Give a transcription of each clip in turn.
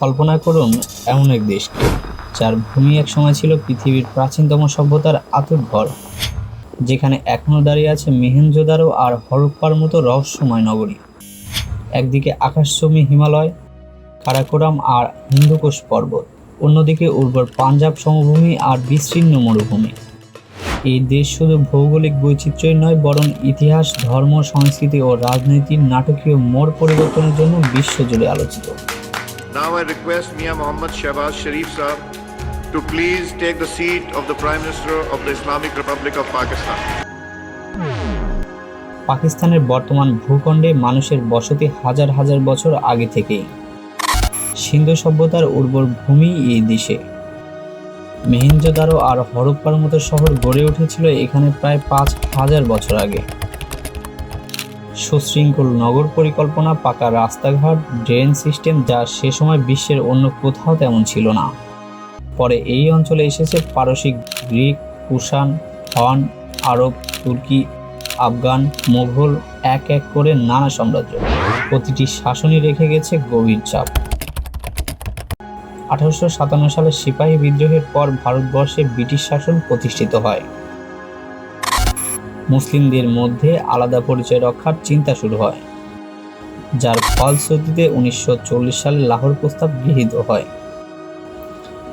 কল্পনা করুন, এমন এক দেশকে যার ভূমি এক সময় ছিল পৃথিবীর প্রাচীনতম সভ্যতার আতুর ঘর, যেখানে এখনও দাঁড়িয়ে আছে মেহেঞ্জোদারো আর হরপ্পার মতো রহস্যময় নগরী। একদিকে আকাশচুম্বী হিমালয়, কারাকোরাম আর হিন্দুকুশ পর্বত, অন্যদিকে উর্বর পাঞ্জাব সমভূমি আর বিস্তীর্ণ মরুভূমি। এই দেশ শুধু ভৌগোলিক বৈচিত্র্যই নয়, বরং ইতিহাস, ধর্ম, সংস্কৃতি ও রাজনীতির নাটকীয় মোড় পরিবর্তনের জন্য বিশ্বজুড়ে আলোচিত। Now I request Mia Mohammad Shehbaz Sharif Saab to please take the seat of the Prime Minister of the Islamic Republic of Pakistan. পাকিস্তানের বর্তমান ভূখণ্ডে মানুষের বসতি হাজার হাজার বছর আগে থেকেই সিন্ধু সভ্যতার উর্বর ভূমি এই দেশে মেহেঞ্জোদারো আর হরপ্পার মতো শহর গড়ে উঠেছিল এখানে প্রায় পাঁচ হাজার বছর আগে সুশৃঙ্খল নগর পরিকল্পনা, পাকা রাস্তাঘাট, ড্রেন সিস্টেম যা সে সময় বিশ্বের অন্য কোথাও তেমন ছিল না। পরে এই অঞ্চলে এসেছে পারসিক গ্রিক, কুষাণ, হন, আরব, তুর্কি, আফগান, মোঘল, এক এক করে নানা সাম্রাজ্য। প্রতিটি শাসনই রেখে গেছে গভীর চাপ। আঠারোশো সাতান্ন সালে সিপাহী বিদ্রোহের পর ভারতবর্ষে ব্রিটিশ শাসন প্রতিষ্ঠিত হয়। মুসলিমদের মধ্যে আলাদা পরিচয় রক্ষার চিন্তা শুরু হয়, যার ফলশ্রুতিতে উনিশশো চল্লিশ সালে লাহোর প্রস্তাব গৃহীত হয়।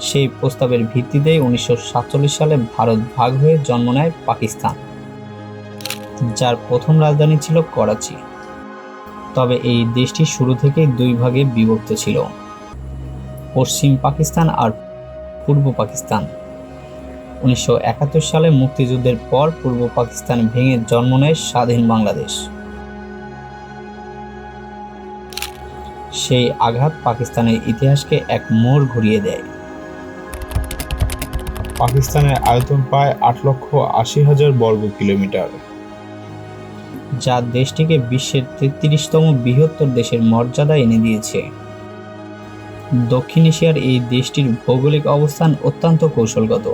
সেই প্রস্তাবের ভিত্তিতেই উনিশশো সালে ভারত ভাগ হয়ে জন্ম নেয় পাকিস্তান, যার প্রথম রাজধানী ছিল করাচি। তবে এই দেশটি শুরু থেকেই দুই ভাগে বিভক্ত ছিল, পশ্চিম পাকিস্তান আর পূর্ব পাকিস্তান। উনিশশো একাত্তর সালে মুক্তিযুদ্ধের পর পূর্ব পাকিস্তান ভেঙে জন্ম নেয় স্বাধীন বাংলাদেশ। সেই আঘাত পাকিস্তানের ইতিহাসকে এক মোড় ঘুরিয়ে দেয়। পাকিস্তানের আয়তন প্রায় আট লক্ষ আশি হাজার বর্গ কিলোমিটার। যা দেশটিকে বিশ্বের তেত্রিশতম বৃহত্তর দেশের মর্যাদা এনে দিয়েছে। দক্ষিণ এশিয়ার এই দেশটির ভৌগোলিক অবস্থান অত্যন্ত কৌশলগত।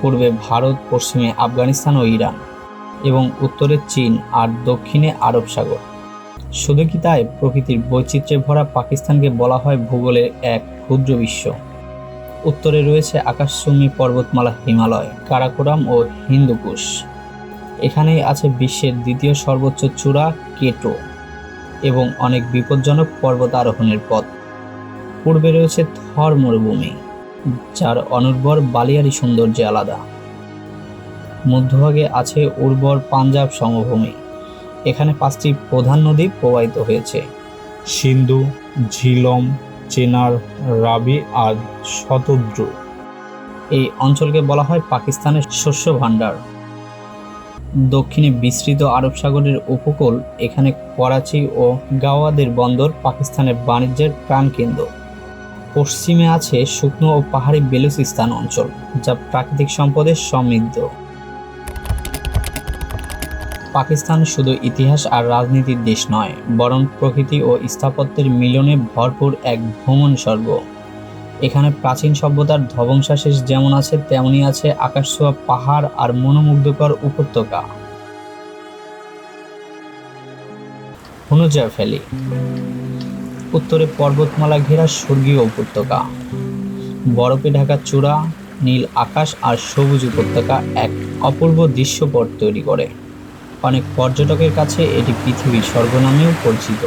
পূর্বে ভারত, পশ্চিমে আফগানিস্তান ও ইরান, এবং উত্তরে চীন আর দক্ষিণে আরব সাগর। শুধু কি তাই? প্রকৃতির বৈচিত্র্যে ভরা পাকিস্তানকে বলা হয় ভূগোলের এক ক্ষুদ্র বিশ্ব। উত্তরে রয়েছে আকাশচুম্বী পর্বতমালা হিমালয়, কারাকোরাম ও হিন্দুকুশ। এখানেই আছে বিশ্বের দ্বিতীয় সর্বোচ্চ চূড়া কেটো, এবং অনেক বিপজ্জনক পর্বত আরোহণের পথ। পূর্বে রয়েছে থর মরুভূমি। যার অনুর্বর বালিয়ারি সৌন্দর্যে আলাদা। মধ্যভাগে আছে উর্বর পাঞ্জাব সমভূমি। এখানে পাঁচটি প্রধান নদী প্রবাহিত হয়েছে। সিন্ধু, ঝিলম, চেনার, রাবি আর শতদ্রু। এই অঞ্চলকে বলা হয় পাকিস্তানের শস্য ভাণ্ডার। দক্ষিণে বিস্তৃত আরব সাগরের উপকূল, এখানে করাচি ও গাওয়াদের বন্দর পাকিস্তানের বাণিজ্যের প্রাণকেন্দ্র। পশ্চিমে আছে শুকনো ও পাহাড়ি বেলুচিস্তান অঞ্চল, যা প্রাকৃতিক সম্পদে সমৃদ্ধ। পাকিস্তান শুধু ইতিহাস আর রাজনীতির দেশ নয়, বরং প্রকৃতি ও স্থাপত্যের মিলনে ভরপুর এক ভ্রমণ স্বর্গ। এখানে প্রাচীন সভ্যতার ধ্বংসাশেষ যেমন আছে, তেমনই আছে আকাশছোঁয়া পাহাড় আর মনোমুগ্ধকর উপত্যকা। হুনুজা ভ্যালি। উত্তরে পর্বতমালা ঘেরা স্বর্গীয় উপত্যকা। বরফে ঢাকা চূড়া, নীল আকাশ আর সবুজ উপত্যকা এক অপূর্ব দৃশ্যপট তৈরি করে। অনেক পর্যটকের কাছে এটি পৃথিবীর স্বর্গ নামেও পরিচিত।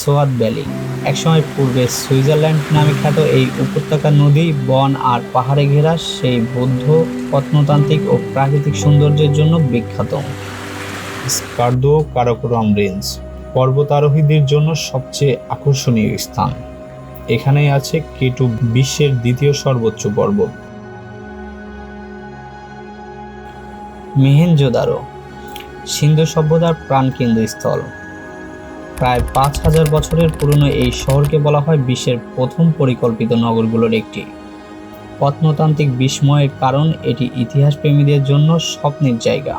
সোয়াদ ভ্যালি, একসময় পূর্বে সুইজারল্যান্ড নামে খ্যাত এই উপত্যকা নদী, বন আর পাহাড়ে ঘেরা সেই বৌদ্ধ প্রত্নতান্ত্রিক ও প্রাকৃতিক সৌন্দর্যের জন্য বিখ্যাত। স্কার্দো কারাকোরাম রেঞ্জ পর্বতারোহীদের জন্য সবচেয়ে আকর্ষণীয় স্থান। এখানেই আছে কেটু বিশ্বের দ্বিতীয় সর্বোচ্চ পর্বত। মেহেঞ্জোদারো সিন্ধু সভ্যতার প্রাণকেন্দ্রস্থল। প্রায় পাঁচ হাজার বছরের পুরনো এই শহরকে বলা হয় বিশ্বের প্রথম পরিকল্পিত নগরগুলোর একটি। প্রত্নতান্ত্রিক বিস্ময়ের কারণ এটি ইতিহাস প্রেমীদের জন্য স্বপ্নের জায়গা।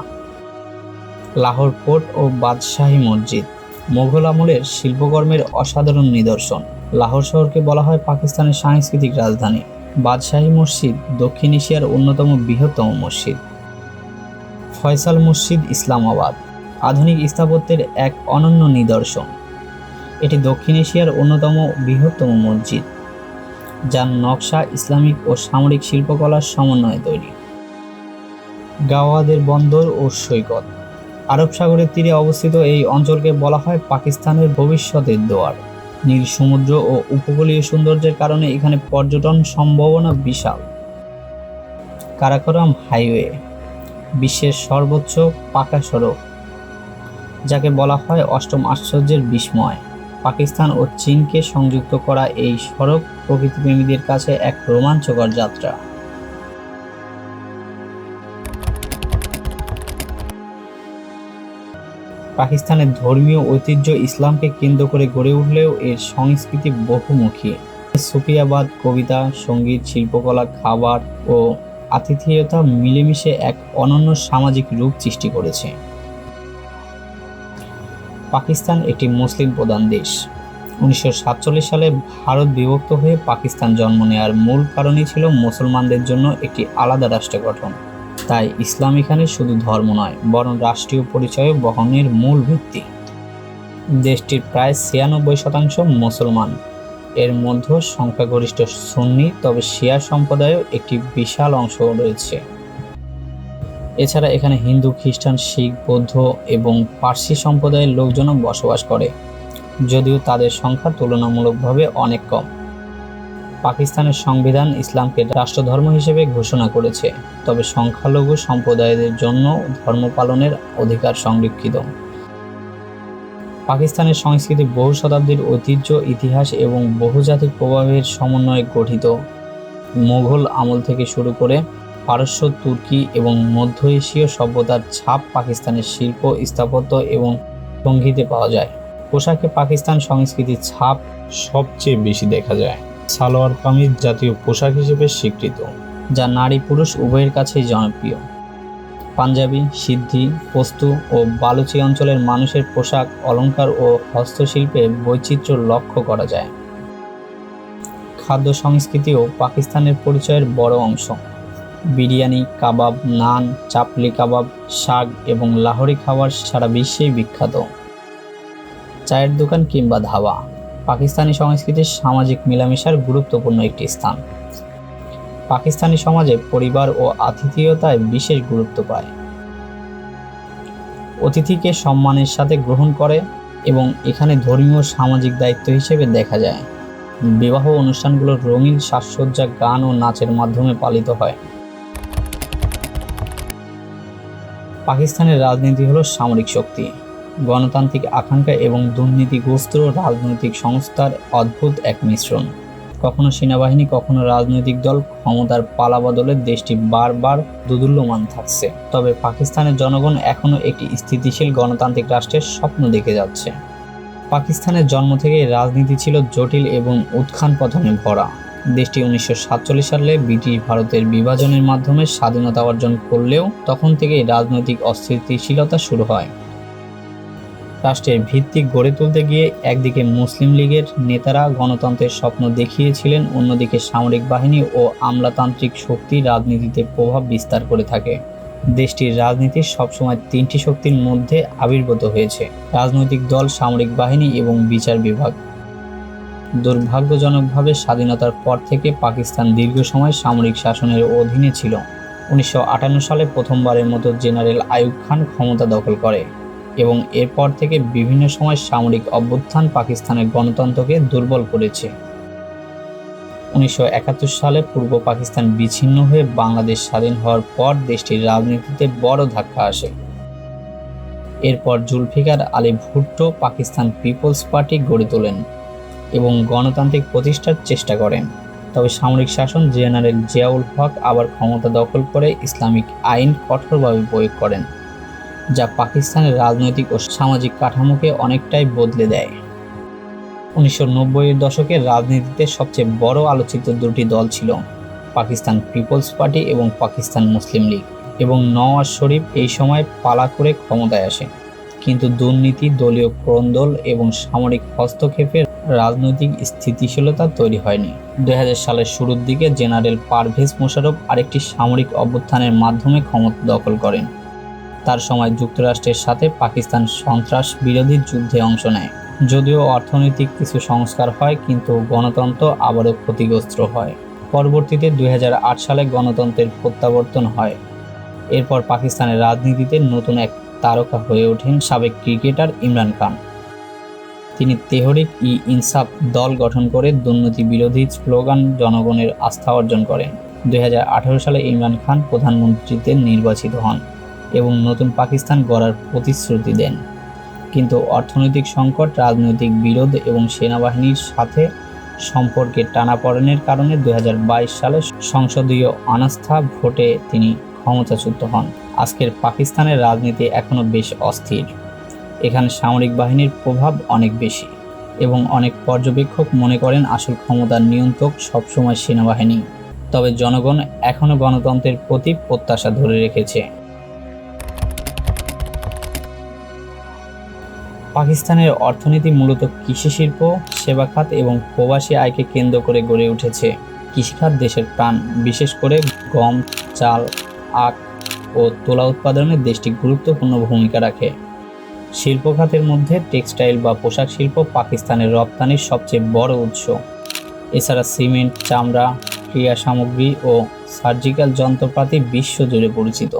লাহোর ফোর্ট ও বাদশাহী মসজিদ। মোঘল আমলের শিল্পকর্মের অসাধারণ নিদর্শন। লাহোর শহরকে বলা হয় পাকিস্তানের সাংস্কৃতিক রাজধানী। বাদশাহী মসজিদ দক্ষিণ এশিয়ার অন্যতম বৃহত্তম মসজিদ। ফয়সাল মসজিদ ইসলামাবাদ, আধুনিক স্থাপত্যের এক অনন্য নিদর্শন। এটি দক্ষিণ এশিয়ার অন্যতম বৃহত্তম মসজিদ, যার নকশা ইসলামিক ও সামরিক শিল্পকলার সমন্বয়ে তৈরি। গাওয়াদের বন্দর ও সৈকত। আরব সাগরের তীরে অবস্থিত এই অঞ্চলকে বলা হয় পাকিস্তানের ভবিষ্যতের দোয়ার। নীল সমুদ্র ও উপকূলীয় সৌন্দর্যের কারণে এখানে পর্যটন সম্ভাবনা বিশাল। কারাকোরাম হাইওয়ে, বিশ্বের সর্বোচ্চ পাকা সড়ক, যাকে বলা হয় অষ্টম আশ্চর্যের বিস্ময়। পাকিস্তান ও চীনকে সংযুক্ত করা এই সড়ক প্রকৃতিপ্রেমীদের কাছে এক রোমাঞ্চকর যাত্রা। পাকিস্তানের ধর্মীয় ঐতিহ্য ইসলামকে কেন্দ্র করে গড়ে উঠলেও এর সংস্কৃতি বহুমুখী। সুফিয়াবাদ, কবিতা, সংগীত, শিল্পকলা, খাবার ও আতিথেয়তা মিলেমিশে এক অনন্য সামাজিক রূপ সৃষ্টি করেছে। পাকিস্তান একটি মুসলিম প্রধান দেশ। উনিশশো সাতচল্লিশ সালে ভারত বিভক্ত হয়ে পাকিস্তান জন্ম নেওয়ার মূল কারণই ছিল মুসলমানদের জন্য একটি আলাদা রাষ্ট্র গঠন। তাই ইসলাম এখানে শুধু ধর্ম নয়, বরং রাষ্ট্রীয় পরিচয় বহনের মূল ভিত্তি। দেশটির প্রায় ছিয়ানব্বই শতাংশ মুসলমান। এর মধ্যে সংখ্যাগরিষ্ঠ সুন্নি, তবে শিয়া সম্প্রদায়ও একটি বিশাল অংশ রয়েছে। এছাড়া এখানে হিন্দু, খ্রিস্টান, শিখ, বৌদ্ধ এবং পার্সি সম্প্রদায়ের লোকজনও বসবাস করে, যদিও তাদের সংখ্যা তুলনামূলকভাবে অনেক কম। পাকিস্তানের সংবিধান ইসলামকে রাষ্ট্রধর্ম হিসেবে ঘোষণা করেছে, তবে সংখ্যালঘু সম্প্রদায়দের জন্য ধর্ম পালনের অধিকার সংরক্ষিত। পাকিস্তানের সংস্কৃতি বহু শতাব্দীর ঐতিহ্য, ইতিহাস এবং বহুজাতিক প্রভাবের সমন্বয়ে গঠিত। মোঘল আমল থেকে শুরু করে পারস্য, তুর্কি এবং মধ্য এশীয় সভ্যতার ছাপ পাকিস্তানের শিল্প, স্থাপত্য এবং সঙ্গীতে পাওয়া যায়। পোশাকে পাকিস্তান সংস্কৃতির ছাপ সবচেয়ে বেশি দেখা যায়। সালোয়ার কামিজ জাতীয় পোশাক হিসেবে স্বীকৃত, যা নারী পুরুষ উভয়ের কাছেই জনপ্রিয়। পাঞ্জাবি, সিদ্ধি পস্তু ও বালুচি অঞ্চলের মানুষের পোশাক, অলংকার ও হস্তশিল্পে বৈচিত্র্য লক্ষ্য করা যায়। খাদ্য সংস্কৃতিও পাকিস্তানের পরিচয়ের বড় অংশ। বিরিয়ানি, কাবাব, নান, চাপলি কাবাব, শাক এবং লাহোরি খাবার সারা বিশ্বেই বিখ্যাত। চায়ের দোকান কিংবা ধাবা। পাকিস্তানি সংস্কৃতির সামাজিক মেলামেশার গুরুত্বপূর্ণ একটি স্থান। পাকিস্তানি সমাজে পরিবার ও আতিথেয়তায় বিশেষ গুরুত্ব পায়। অতিথিকে সম্মানের সাথে গ্রহণ করে এবং এখানে ধর্মীয় সামাজিক দায়িত্ব হিসেবে দেখা যায়। বিবাহ অনুষ্ঠানগুলো রঙিন সাজসজ্জা, গান ও নাচের মাধ্যমে পালিত হয়। পাকিস্তানের রাজনীতি হলো সামরিক শক্তি। গণতান্ত্রিক আকাঙ্ক্ষা এবং দুর্নীতিগ্রস্ত রাজনৈতিক সংস্থার অদ্ভুত এক মিশ্রণ। কখনো সেনাবাহিনী, কখনো রাজনৈতিক দল ক্ষমতার পালাবদলে দেশটি বারবার দুদুল্যমান থাকছে। তবে পাকিস্তানের জনগণ এখনও একটি স্থিতিশীল গণতান্ত্রিক রাষ্ট্রের স্বপ্ন দেখে যাচ্ছে। পাকিস্তানের জন্ম থেকেই রাজনীতি ছিল জটিল এবং উত্থান পতনে ভরা। দেশটি উনিশশো সাতচল্লিশ সালে ব্রিটিশ ভারতের বিভাজনের মাধ্যমে স্বাধীনতা অর্জন করলেও তখন থেকেই রাজনৈতিক অস্থিতিশীলতা শুরু হয়। রাষ্ট্রের ভিত্তি গড়ে তুলতে গিয়ে একদিকে মুসলিম লীগের নেতারা গণতন্ত্রের স্বপ্ন দেখিয়েছিলেন, অন্যদিকে সামরিক বাহিনী ও আমলাতান্ত্রিক শক্তি রাজনীতিতে প্রভাব বিস্তার করে থাকে। দেশটির রাজনীতি সবসময় তিনটি শক্তির মধ্যে আবির্ভূত হয়েছে, রাজনৈতিক দল, সামরিক বাহিনী এবং বিচার বিভাগ। দুর্ভাগ্যজনকভাবে স্বাধীনতার পর থেকে পাকিস্তান দীর্ঘ সময় সামরিক শাসনের অধীনে ছিল। উনিশশো আটান্ন সালে প্রথমবারের মতো জেনারেল আইয়ুব খান ক্ষমতা দখল করে। এবং এরপর থেকে বিভিন্ন সময় সামরিক অভ্যুত্থান পাকিস্তানের গণতন্ত্রকে দুর্বল করেছে। উনিশশো একাত্তর সালে পূর্ব পাকিস্তান বিচ্ছিন্ন হয়ে বাংলাদেশ স্বাধীন হওয়ার পর দেশটির রাজনীতিতে বড় ধাক্কা আসে। এরপর জুলফিকার আলী ভুট্টো পাকিস্তান পিপলস পার্টি গড়ে তোলেন এবং গণতান্ত্রিক প্রতিষ্ঠার চেষ্টা করেন। তবে সামরিক শাসন জেনারেল জিয়াউল হক আবার ক্ষমতা দখল করে ইসলামিক আইন কঠোরভাবে প্রয়োগ করেন। যা পাকিস্তানের রাজনৈতিক ও সামাজিক কাঠামোকে অনেকটাই বদলে দেয়। উনিশশো নব্বইয়ের দশকে রাজনীতিতে সবচেয়ে বড় আলোচিত দুটি দল ছিল পাকিস্তান পিপলস পার্টি এবং পাকিস্তান মুসলিম লীগ এবং নওয়াজ শরীফ এই সময় পালা করে ক্ষমতায় আসে। কিন্তু দুর্নীতি, দলীয় ক্রন্দল এবং সামরিক হস্তক্ষেপের রাজনৈতিক স্থিতিশীলতা তৈরি হয়নি। দু হাজার সালের শুরুর দিকে জেনারেল পারভেজ মোশারফ আরেকটি সামরিক অভ্যুত্থানের মাধ্যমে ক্ষমতা দখল করেন। তার সময় যুক্তরাষ্ট্রের সাথে পাকিস্তান সন্ত্রাস বিরোধী যুদ্ধে অংশ নেয়। যদিও অর্থনৈতিক কিছু সংস্কার হয়, কিন্তু গণতন্ত্র আবারও ক্ষতিগ্রস্ত হয়। পরবর্তীতে দুই হাজার আট সালে গণতন্ত্রের প্রত্যাবর্তন হয়। এরপর পাকিস্তানের রাজনীতিতে নতুন এক তারকা হয়ে ওঠেন সাবেক ক্রিকেটার ইমরান খান। তিনি তেহরিক ই ইনসাফ দল গঠন করে দুর্নীতি বিরোধী স্লোগান জনগণের আস্থা অর্জন করেন। দুই হাজার আঠারো সালে ইমরান খান প্রধানমন্ত্রীতে নির্বাচিত হন। এবং নতুন পাকিস্তান গড়ার প্রতিশ্রুতি দেন। কিন্তু অর্থনৈতিক সংকট, রাজনৈতিক বিরোধ এবং সেনাবাহিনীর সাথে সম্পর্কের টানাপড়েনের কারণে দু হাজার বাইশ সালে সংসদীয় অনাস্থা ভোটে তিনি ক্ষমতাচ্যুত হন। আজকের পাকিস্তানের রাজনীতি এখনও বেশ অস্থির। এখানে সামরিক বাহিনীর প্রভাব অনেক বেশি এবং অনেক পর্যবেক্ষক মনে করেন আসল ক্ষমতার নিয়ন্ত্রক সবসময় সেনাবাহিনী। তবে জনগণ এখনও গণতন্ত্রের প্রতি প্রত্যাশা ধরে রেখেছে। পাকিস্তানের অর্থনীতি মূলত কৃষি শিল্প, সেবা খাত এবং প্রবাসী আয়কে কেন্দ্র করে গড়ে উঠেছে। কৃষিখাত দেশের প্রাণ, বিশেষ করে গম, চাল, আখ ও তুলা উৎপাদনে দেশটি গুরুত্বপূর্ণ ভূমিকা রাখে। শিল্প খাতের মধ্যে টেক্সটাইল বা পোশাক শিল্প পাকিস্তানের রপ্তানির সবচেয়ে বড় উৎস। এছাড়া সিমেন্ট, চামড়া, ক্রিয়া সামগ্রী ও সার্জিক্যাল যন্ত্রপাতি বিশ্বজুড়ে পরিচিত।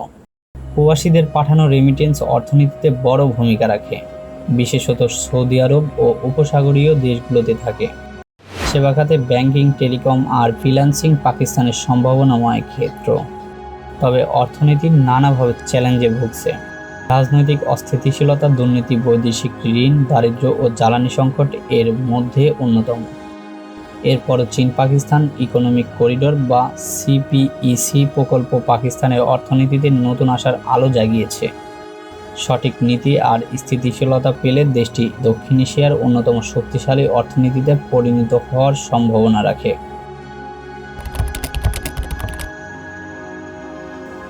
প্রবাসীদের পাঠানো রেমিটেন্স অর্থনীতিতে বড় ভূমিকা রাখে। বিশেষত সৌদি আরব ও উপসাগরীয় দেশগুলোতে থাকে। সেবা খাতে ব্যাংকিং, টেলিকম আর ফ্রিল্যান্সিং পাকিস্তানের সম্ভাবনাময় ক্ষেত্র। তবে অর্থনীতি নানাভাবে চ্যালেঞ্জে ভুগছে। রাজনৈতিক অস্থিতিশীলতা, দুর্নীতি, বৈদেশিক ঋণ, দারিদ্র্য ও জ্বালানি সংকট এর মধ্যে অন্যতম। এরপরও চীন পাকিস্তান ইকোনমিক করিডোর বা সিপিইসি প্রকল্প পাকিস্তানের অর্থনীতিতে নতুন আশার আলো জাগিয়েছে। সঠিক নীতি আর স্থিতিশীলতা পেলে দেশটি দক্ষিণ এশিয়ার অন্যতম শক্তিশালী অর্থনীতিতে পরিণত হওয়ার সম্ভাবনা রাখে।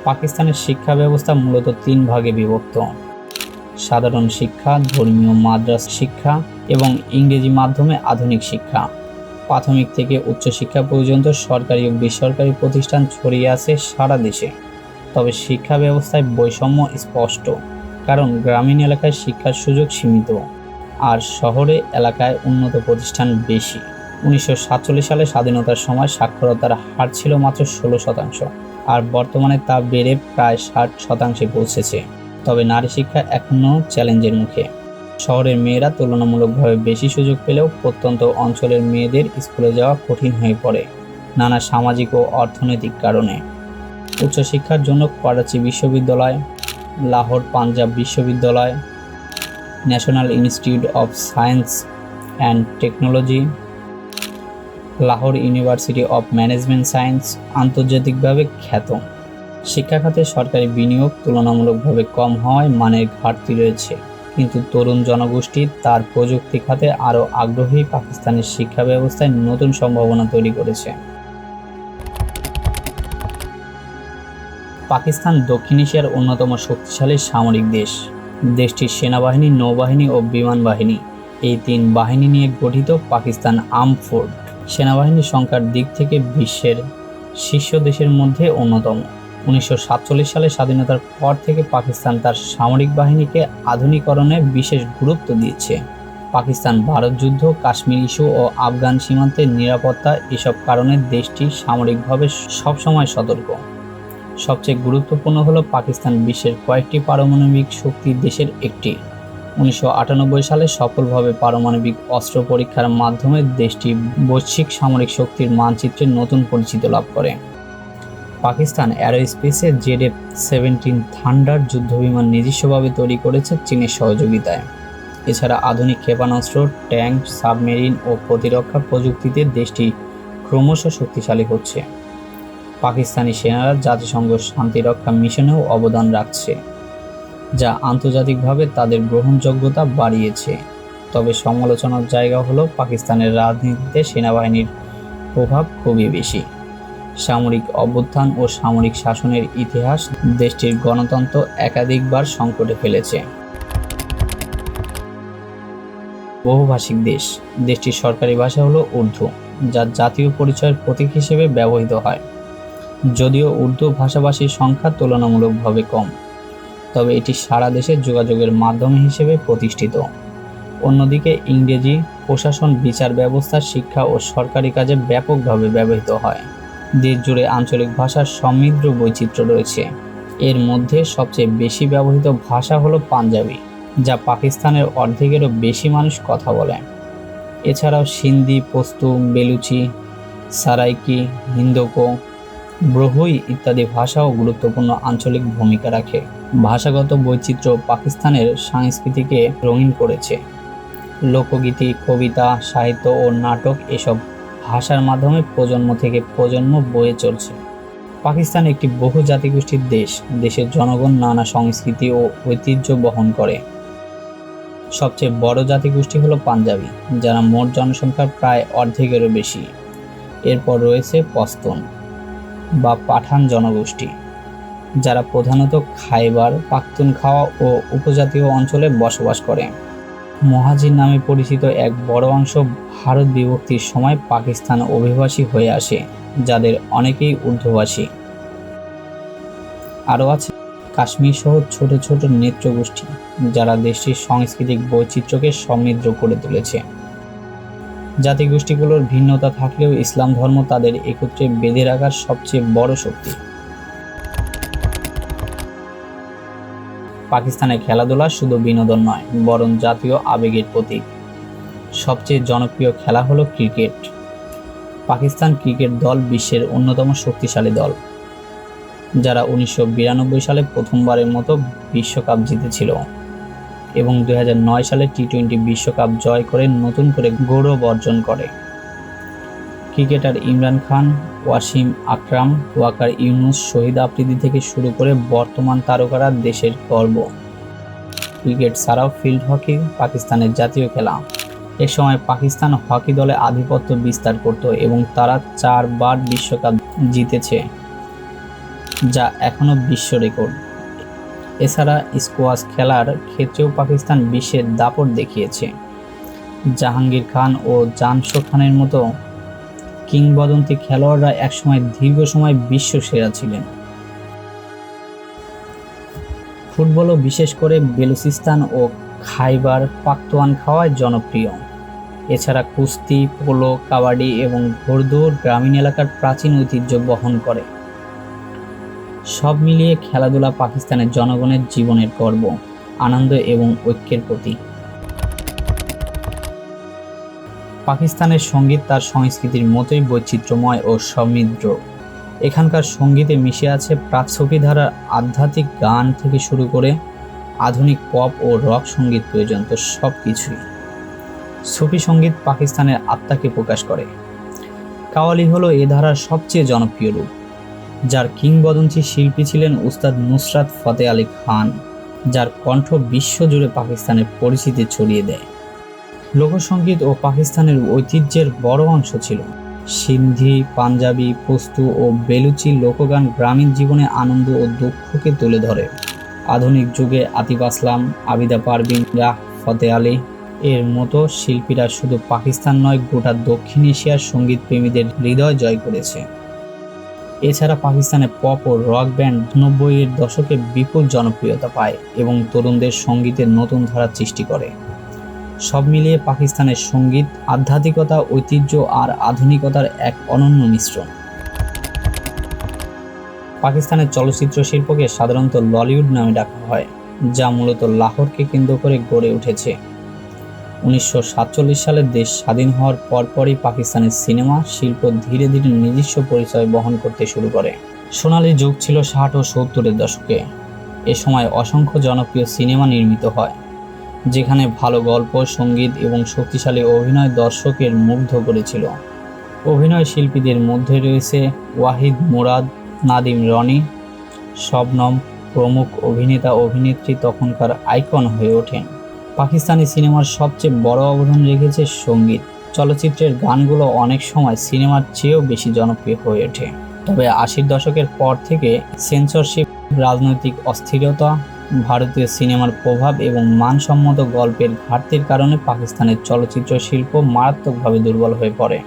পাকিস্তানের শিক্ষা ব্যবস্থা মূলত তিন ভাগে বিভক্ত। সাধারণ শিক্ষা, ধর্মীয় মাদ্রাস শিক্ষা এবং ইংরেজি মাধ্যমে আধুনিক শিক্ষা। প্রাথমিক থেকে উচ্চশিক্ষা পর্যন্ত সরকারি ও বেসরকারি প্রতিষ্ঠান ছড়িয়ে আছে সারা দেশে। তবে শিক্ষা ব্যবস্থায় বৈষম্য স্পষ্ট। কারণ গ্রামীণ এলাকায় শিক্ষার সুযোগ সীমিত আর শহরে এলাকায় উন্নত প্রতিষ্ঠান বেশি। উনিশশো সাতচল্লিশ সালে স্বাধীনতার সময় সাক্ষরতার হার ছিল মাত্র ষোলো শতাংশ আর বর্তমানে তা বেড়ে প্রায় ষাট শতাংশে পৌঁছেছে। তবে নারী শিক্ষা এখনও চ্যালেঞ্জের মুখে। শহরের মেয়েরা তুলনামূলকভাবে বেশি সুযোগ পেলেও প্রত্যন্ত অঞ্চলের মেয়েদের স্কুলে যাওয়া কঠিন হয়ে পড়ে নানা সামাজিক ও অর্থনৈতিক কারণে। উচ্চশিক্ষার জন্য করাচি বিশ্ববিদ্যালয় লাহোর পাঞ্জাব বিশ্ববিদ্যালয়, national institute of science and technology, Lahore university of management science আন্তর্জাতিকভাবে খ্যাত। শিক্ষা খাতে সরকারি বিনিয়োগ তুলনামূলকভাবে কম হওয়ায় মানের ঘাটতি রয়েছে, কিন্তু তরুণ জনগোষ্ঠী তার প্রযুক্তি খাতে আরও আগ্রহী পাকিস্তানের শিক্ষা ব্যবস্থায় নতুন সম্ভাবনা তৈরি করেছে। পাকিস্তান দক্ষিণ এশিয়ার অন্যতম শক্তিশালী সামরিক দেশ। দেশটির সেনাবাহিনী, নৌবাহিনী ও বিমান বাহিনী এই তিন বাহিনী নিয়ে গঠিত পাকিস্তান আর্ম ফোর্স সেনাবাহিনীর সংখ্যার দিক থেকে বিশ্বের শীর্ষ দেশের মধ্যে অন্যতম। উনিশশো সাতচল্লিশ সালে স্বাধীনতার পর থেকে পাকিস্তান তার সামরিক বাহিনীকে আধুনিকরণে বিশেষ গুরুত্ব দিয়েছে। পাকিস্তান, ভারত যুদ্ধ, কাশ্মীর ইস্যু ও আফগান সীমান্তের নিরাপত্তা এসব কারণে দেশটি সামরিকভাবে সবসময় সতর্ক। সবচেয়ে গুরুত্বপূর্ণ হলো পাকিস্তান বিশ্বের কয়েকটি পারমাণবিক শক্তির দেশের একটি। উনিশশো আটানব্বই সালে সফলভাবে পারমাণবিক অস্ত্র পরীক্ষার মাধ্যমে দেশটি বৈশ্বিক সামরিক শক্তির মানচিত্রে নতুন পরিচিতি লাভ করে। পাকিস্তান অ্যারোস্পেসে জেডএফ সেভেন্টিন থান্ডার যুদ্ধবিমান নিজস্বভাবে তৈরি করেছে চীনের সহযোগিতায়। এছাড়া আধুনিক ক্ষেপণাস্ত্র, ট্যাঙ্ক, সাবমেরিন ও প্রতিরক্ষা প্রযুক্তিতে দেশটি ক্রমশ শক্তিশালী হচ্ছে। পাকিস্তানি সেনারা জাতিসংঘ শান্তিরক্ষা মিশনেও অবদান রাখছে, যা আন্তর্জাতিকভাবে তাদের গ্রহণযোগ্যতা বাড়িয়েছে। তবে সমালোচনার জায়গা হলো পাকিস্তানের রাজনীতিতে সেনাবাহিনীর প্রভাব খুবই বেশি। সামরিক অভ্যুত্থান ও সামরিক শাসনের ইতিহাস দেশটির গণতন্ত্র একাধিকবার সংকটে ফেলেছে। বহুভাষিক দেশ, দেশটির সরকারি ভাষা হলো উর্দু, যা জাতীয় পরিচয়ের প্রতীক হিসেবে ব্যবহৃত হয়। যদিও উর্দু ভাষাভাষীর সংখ্যা তুলনামূলকভাবে কম, তবে এটি সারা দেশে যোগাযোগের মাধ্যম হিসেবে প্রতিষ্ঠিত। অন্যদিকে ইংরেজি প্রশাসন, বিচার ব্যবস্থা, শিক্ষা ও সরকারি কাজে ব্যাপকভাবে ব্যবহৃত হয়। দেশ জুড়ে আঞ্চলিক ভাষার সমৃদ্ধ বৈচিত্র্য রয়েছে। এর মধ্যে সবচেয়ে বেশি ব্যবহৃত ভাষা হলো পাঞ্জাবি, যা পাকিস্তানের অর্ধেকেরও বেশি মানুষ কথা বলে। এছাড়াও সিন্ধি, পস্তু, বেলুচি, সারাইকি, হিন্দকো ব্রহুই ইত্যাদি ভাষাও গুরুত্বপূর্ণ আঞ্চলিক ভূমিকা রাখে। ভাষাগত বৈচিত্র্য পাকিস্তানের সংস্কৃতিকে রঙিন করেছে। লোকগীতি, কবিতা, সাহিত্য ও নাটক এসব ভাষার মাধ্যমে প্রজন্ম থেকে প্রজন্ম বয়ে চলছে। পাকিস্তান একটি বহু জাতিগোষ্ঠীর দেশ। দেশের জনগণ নানা সংস্কৃতি ও ঐতিহ্য বহন করে। সবচেয়ে বড় জাতিগোষ্ঠী হলো পাঞ্জাবি, যারা মোট জনসংখ্যার প্রায় অর্ধেকেরও বেশি। এরপর রয়েছে পস্তন। বা পাঠান জনগোষ্ঠী, যারা প্রধানত খাইবার পাখতুনখাওয়া ও উপজাতীয় অঞ্চলে বসবাস করে। মহাজির নামে পরিচিত এক বড় অংশ ভারত বিভক্তির সময় পাকিস্তান অভিবাসী হয়ে আসে, যাদের অনেকেই উর্দুভাষী আরও আছে, কাশ্মীর সহ ছোট ছোট নেত্রগোষ্ঠী, যারা দেশটির সাংস্কৃতিক বৈচিত্র্যকে সমৃদ্ধ করে তুলেছে। জাতিগোষ্ঠীগুলোর ভিন্নতা থাকলেও ইসলাম ধর্ম তাদের একত্রে বেঁধে রাখার সবচেয়ে বড় শক্তি। পাকিস্তানের খেলাধুলা শুধু বিনোদন নয়, বরং জাতীয় আবেগের প্রতীক। সবচেয়ে জনপ্রিয় খেলা হলো ক্রিকেট। পাকিস্তান ক্রিকেট দল বিশ্বের অন্যতম শক্তিশালী দল, যারা উনিশশো বিরানব্বই সালে প্রথমবারের মতো বিশ্বকাপ জিতেছিল। এবং দু হাজার নয় সালে টি টোয়েন্টি বিশ্বকাপ জয় করে নতুন করে গৌরব অর্জন করে। ক্রিকেটার ইমরান খান, ওয়াসিম আকরাম, ওয়াকার ইউনুস, শহীদ আফ্রিদি থেকে শুরু করে বর্তমান তারকারা দেশের গর্ব। ক্রিকেট ছাড়াও ফিল্ড হকি পাকিস্তানের জাতীয় খেলা। এ সময় পাকিস্তান হকি দলে আধিপত্য বিস্তার করত এবং তারা চারবার বিশ্বকাপ জিতেছে, যা এখনও বিশ্ব রেকর্ড। এছাড়া স্কোয়াশ খেলার ক্ষেত্রেও পাকিস্তান বিশ্বের দাপট দেখিয়েছে। জাহাঙ্গীর খান ও জানশো খানের মতো কিংবদন্তি খেলোয়াড়রা একসময় দীর্ঘ সময় বিশ্ব সেরা ছিলেন। ফুটবলও বিশেষ করে বেলুচিস্তান ও খাইবার পাক্তোয়ান খাওয়ায় জনপ্রিয়। এছাড়া কুস্তি, পোলো, কাবাডি এবং ঘোড়দৌড় গ্রামীণ এলাকার প্রাচীন ঐতিহ্য বহন করে। সব মিলিয়ে খেলাধুলা পাকিস্তানের জনগণের জীবনের গর্ব, আনন্দ এবং ঐক্যের প্রতীক। পাকিস্তানের সংগীত তার সংস্কৃতির মতোই বৈচিত্র্যময় ও সমৃদ্ধ। এখানকার সঙ্গীতে মিশে আছে প্রাচ্ছবি ধারার আধ্যাত্মিক গান থেকে শুরু করে আধুনিক পপ ও রক সংগীত পর্যন্ত সব কিছুই সুফি সংগীত পাকিস্তানের আত্মাকে প্রকাশ করে। কাওয়ালি হলো এ ধারার সবচেয়ে জনপ্রিয় রূপ। যার কিংবদন্তি শিল্পী ছিলেন উস্তাদ নুসরাত ফতে আলী খান, যার কণ্ঠ বিশ্বজুড়ে পাকিস্তানের পরিচিতি ছড়িয়ে দেয়। লোকসঙ্গীত ও পাকিস্তানের ঐতিহ্যের বড় অংশ ছিল। সিন্ধি, পাঞ্জাবি, পস্তু ও বেলুচি লোকগান গ্রামীণ জীবনে আনন্দ ও দুঃখকে তুলে ধরে। আধুনিক যুগে আতিফ আসলাম, আবিদা পারভিন, রাহ ফতে আলী এর মতো শিল্পীরা শুধু পাকিস্তান নয়, গোটা দক্ষিণ এশিয়ার সংগীত প্রেমীদের হৃদয় জয় করেছে। এছাড়া পাকিস্তানে পপ ও রক ব্যান্ড নব্বই এর দশকে বিপুল জনপ্রিয়তা পায় এবং তরুণদের সঙ্গীতের নতুন ধারা সৃষ্টি করে। সব মিলিয়ে পাকিস্তানের সংগীত, আধ্যাত্মিকতা, ঐতিহ্য আর আধুনিকতার এক অনন্য মিশ্রণ। পাকিস্তানের চলচ্চিত্র শিল্পকে সাধারণত ললিউড নামে ডাকা হয়, যা মূলত লাহোরকে কেন্দ্র করে গড়ে উঠেছে। উনিশশো সাতচল্লিশ সালে দেশ স্বাধীন হওয়ার পরপরই পাকিস্তানের সিনেমা শিল্প ধীরে ধীরে নিজস্ব পরিচয় বহন করতে শুরু করে। সোনালী যুগ ছিল ষাট ও সত্তরের দশকে। এ সময় অসংখ্য জনপ্রিয় সিনেমা নির্মিত হয়, যেখানে ভালো গল্প, সংগীত এবং শক্তিশালী অভিনয় দর্শকের মুগ্ধ করেছিল। অভিনয় শিল্পীদের মধ্যে রয়েছে ওয়াহিদ মুরাদ, নাদিম রনি, শবনম প্রমুখ অভিনেতা অভিনেত্রী তখনকার আইকন হয়ে ওঠেন। পাকিস্তানি সিনেমার সবচেয়ে বড় অবদান রেখেছে সংগীত। চলচ্চিত্রের গানগুলো অনেক সময় সিনেমার চেয়েও বেশি জনপ্রিয় হয়ে ওঠে। তবে আশির দশকের পর থেকে সেন্সরশিপ রাজনৈতিক অস্থিরতা, ভারতীয় সিনেমার প্রভাব এবং মানসম্মত গল্পের ঘাটতির কারণে পাকিস্তানের চলচ্চিত্র শিল্প মারাত্মকভাবে দুর্বল হয়ে পড়ে।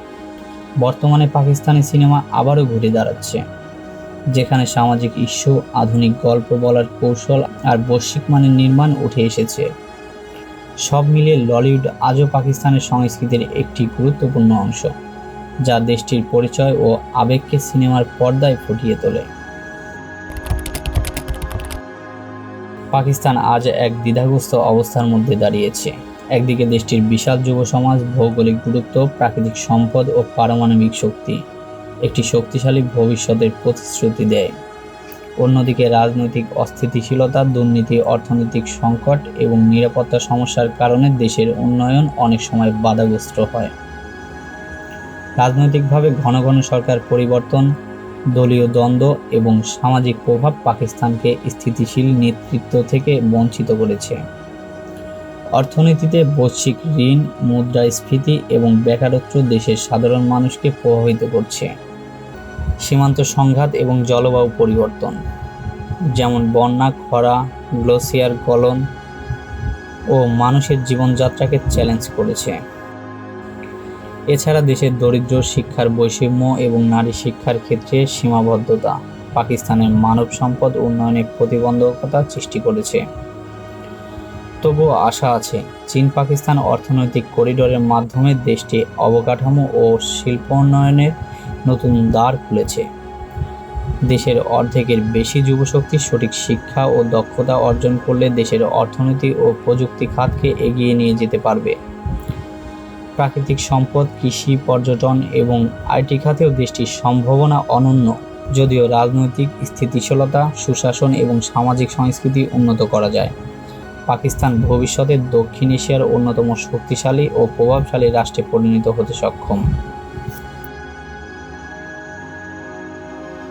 বর্তমানে পাকিস্তানি সিনেমা আবারও ঘুরে দাঁড়াচ্ছে, যেখানে সামাজিক ইস্যু, আধুনিক গল্প বলার কৌশল আর বৈশ্বিক মানের নির্মাণ উঠে এসেছে। সব মিলিয়ে ললিউড আজও পাকিস্তানের সংস্কৃতির একটি গুরুত্বপূর্ণ অংশ, যা দেশটির পরিচয় ও আবেগকে সিনেমার পর্দায় ফুটিয়ে তোলে। পাকিস্তান আজ এক দ্বিধাগ্রস্ত অবস্থার মধ্যে দাঁড়িয়েছে। একদিকে দেশটির বিশাল যুব সমাজ, ভৌগোলিক গুরুত্ব প্রাকৃতিক সম্পদ ও পারমাণবিক শক্তি, একটি শক্তিশালী ভবিষ্যতের প্রতিশ্রুতি দেয়। অন্যদিকে রাজনৈতিক অস্থিতিশীলতা, দুর্নীতি, অর্থনৈতিক সংকট এবং নিরাপত্তা সমস্যার কারণে দেশের উন্নয়ন অনেক সময় বাধাগ্রস্ত হয়। রাজনৈতিকভাবে ঘন ঘন সরকার পরিবর্তন, দলীয় দ্বন্দ্ব এবং সামাজিক প্রভাব পাকিস্তানকে স্থিতিশীল নেতৃত্ব থেকে বঞ্চিত করেছে। অর্থনীতিতে বৈশ্বিক ঋণ, মুদ্রাস্ফীতি এবং বেকারত্ব দেশের সাধারণ মানুষকে প্রভাবিত করছে। সীমান্ত সংঘাত এবং জলবায়ু পরিবর্তন, যেমন বন্যা, খরা, গ্লোসিয়ার গলন ও মানুষের জীবনযাত্রাকে চ্যালেঞ্জ করেছে। এছাড়া দেশের দরিদ্র শিক্ষার বৈষম্য এবং নারী শিক্ষার ক্ষেত্রে সীমাবদ্ধতা পাকিস্তানের মানব সম্পদ উন্নয়নে প্রতিবন্ধকতা সৃষ্টি করেছে। তবুও আশা আছে, চীন পাকিস্তান অর্থনৈতিক করিডোরের মাধ্যমে দেশটি অবকাঠামো ও শিল্প উন্নয়নের নতুন দ্বার খুলেছে। দেশের অর্ধেকের বেশি যুবশক্তি সঠিক শিক্ষা ও দক্ষতা অর্জন করলে দেশের অর্থনীতি ও প্রযুক্তি খাতকে এগিয়ে নিয়ে যেতে পারবে। প্রাকৃতিক সম্পদ, কৃষি, পর্যটন এবং আইটি খাতেও দেশটির সম্ভাবনা অনন্য, যদিও রাজনৈতিক স্থিতিশীলতা, সুশাসন এবং সামাজিক সংস্কৃতি উন্নত করা যায়। পাকিস্তান ভবিষ্যতে দক্ষিণ এশিয়ার অন্যতম শক্তিশালী ও প্রভাবশালী রাষ্ট্রে পরিণত হতে সক্ষম।